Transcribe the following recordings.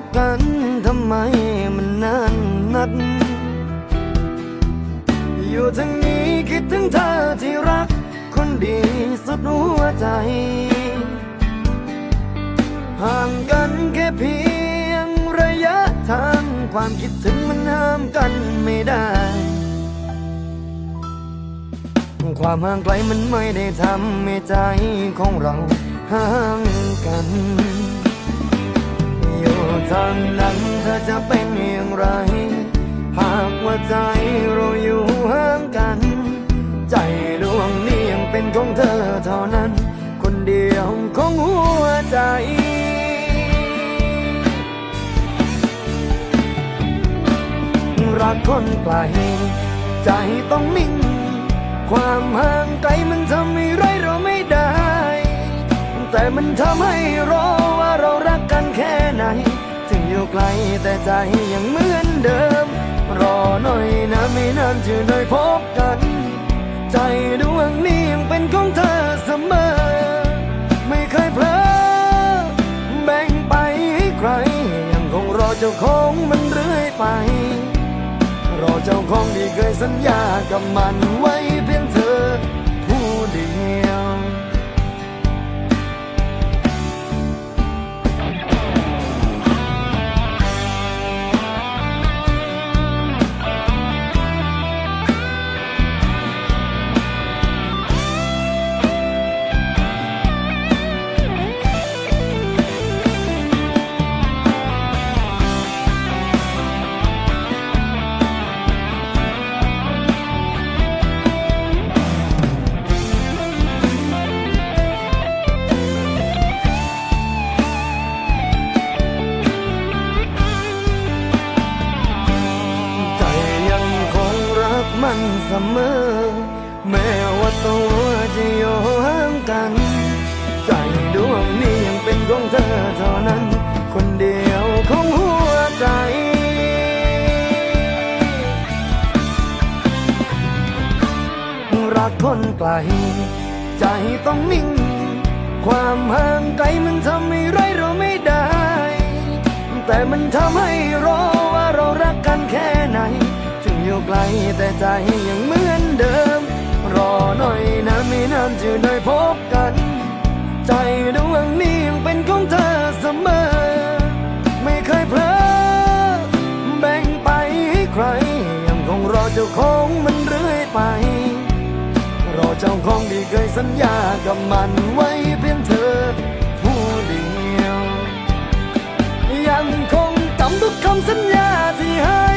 บกันทำไมมันนานนัก อยู่ทั้งนี้คิดถึงเธอที่รัก คนดีสุดหัวใจ ห่างกันแค่เพียงระยะทางความคิดถึงมันห้ามกันไม่ได้ ความห่างไกลมันไม่ได้ทำให้ใจของเราห่างกัน ทางนั้นเธอจะเป็นอย่างไร หากว่าใจเราอยู่ห่างกัน ใจดวงนี้ยังเป็นของเธอเท่านั้น คนเดียวของหัวใจรักคนไกลใจต้องนิ่ง ความห่างไกลมันทำให้ไรเราไม่ได้ แต่มันทำให้รอว่าเรารักกันแค่ไหน ไกลแต่ใจยังเหมือนเดิม รอหน่อยนะไม่นานจะได้พบกัน ใจดวงนี้ยังเป็นของเธอเสมอ ไม่เคยเพลอแบ่งไปให้ใคร ยังคงรอเจ้าของมันเรื่อยไป รอเจ้าของที่เคยสัญญากับมันไว้ มันเสมอ แม้ว่าตัวจะอยู่ห่างกันใจดวงนี้ยังเป็นของเธอเท่านั้น คนเดียวของหัวใจรักคนไกล ใจต้องนิ่ง ความห่างไกลมันทำให้ไรเราไม่ได้ แต่มันทำให้รอ ลแต่ใจยังเหมือนเดิม รอหน่อยนะไม่นานจะได้พบกัน ใจดวงนี้ยังเป็นของเธอเสมอ ไม่เคยเพลอแบ่งไปให้ใคร ยังคงรอเจ้าของมันเรื่อยไป รอเจ้าของที่เคยสัญญากับมันไว้เพียงเธอผู้เดียว ยังคงจำทุกคำสัญญาที่ให้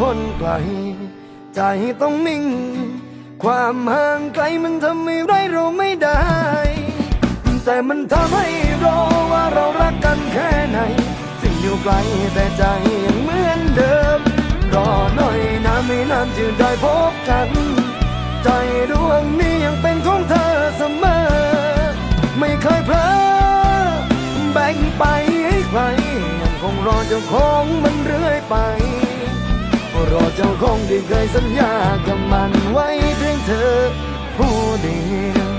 คนไกล ใจต้องนิ่ง ความห่างไกลมันทำให้ไรเราไม่ได้ แต่มันทำให้รอว่าเรารักกันแค่ไหนถึงอยู่ไกลแต่ใจยังเหมือนเดิม รอหน่อยนะไม่นานจะได้พบกัน ใจดวงนี้ยังเป็นของเธอเสมอ ไม่เคยเพลอแบ่งไปให้ใครยังคงรอเจ้าของมันเรื่อยไป รอเจ้าของที่เคยสัญญากับมันไว้เพียงเธอผู้เดียว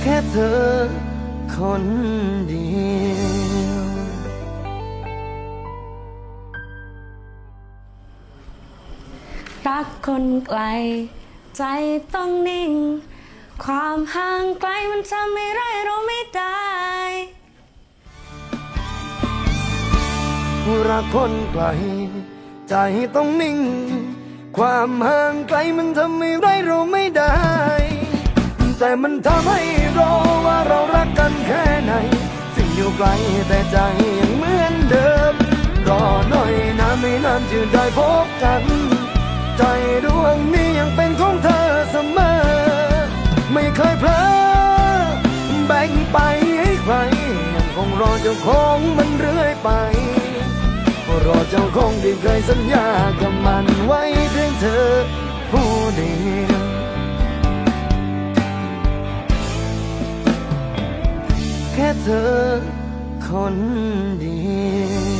แค่เธอคนเดียวรักคนไกล ใจต้องนิ่ง ความห่างไกลมันทำให้ไรเราไม่ได้ รักคนไกล ใจต้องนิ่ง ความห่างไกลมันทำให้ไรเราไม่ได้ แต่มันทำให้รอว่าเรารักกันแค่ไหนถึงอยู่ไกลแต่ใจยังเหมือนเดิม รอหน่อยนะไม่นานจะได้พบกัน ใจดวงนี้ยังเป็นของเธอเสมอ ไม่เคยเพลอแบ่งไปให้ใครยังคงรอเจ้าของมันเรื่อยไป รอเจ้าคงได้เคยสัญญากับมันไว้เพียงเธอผู้เดียวแค่เธอคนเดียว